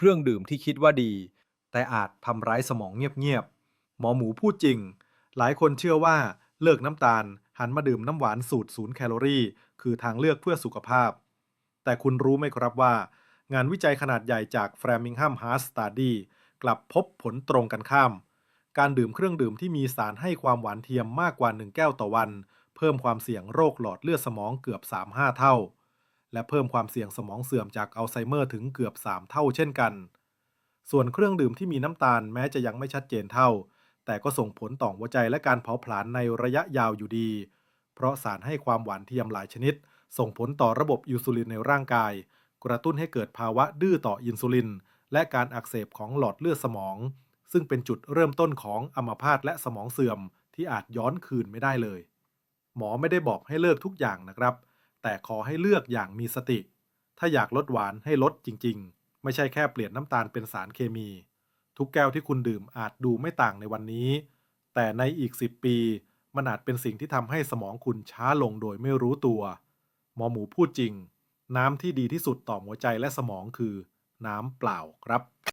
เครื่องดื่มที่คิดว่าดี แต่อาจทำร้ายสมองเงียบๆหมอหมูพูดจริง หลายคนเชื่อว่าเลิกน้ำตาลหันมาดื่มน้ำหวานสูตรศูนย์แคลอรี่ คือทางเลือกเพื่อสุขภาพ แต่คุณรู้ไหมครับว่า งานวิจัยขนาดใหญ่จาก Framingham Heart Study กลับพบผลตรงกันข้าม การดื่มเครื่องดื่มที่มีสารให้ความหวานเทียมมากกว่า 1 แก้วต่อวัน เพิ่มความเสี่ยงโรคหลอดเลือดสมองเกือบ 3-5 เท่า และเพิ่มความเสี่ยงสมองเสื่อมจากอัลไซเมอร์ถึงเกือบ 3 เท่าเช่นกัน ส่วนเครื่องดื่มที่มีน้ำตาลแม้จะยังไม่ชัดเจนเท่า แต่ก็ส่งผลต่อหัวใจและการเผาผลาญในระยะยาวอยู่ดี เพราะสารให้ความหวานเทียมหลายชนิด ส่งผลต่อระบบอินซูลินในร่างกาย กระตุ้นให้เกิดภาวะดื้อต่ออินซูลิน และการอักเสบของหลอดเลือดสมอง ซึ่งเป็นจุดเริ่มต้นของอัมพาตและสมองเสื่อมที่อาจย้อนคืนไม่ได้เลย หมอไม่ได้บอกให้เลิกทุกอย่างนะครับ แต่ขอให้เลือกอย่างมีสติ ถ้าอยากลดหวานให้ลดจริง ๆ ไม่ใช่แค่เปลี่ยนน้ำตาลเป็นสารเคมี ทุกแก้วที่คุณดื่มอาจดูไม่ต่างในวันนี้ แต่ในอีก 10 ปี มันอาจเป็นสิ่งที่ทำให้สมองคุณช้าลงโดยไม่รู้ตัว หมอหมูพูดจริง น้ำที่ดีที่สุดต่อหัวใจและสมองคือ น้ำเปล่าครับ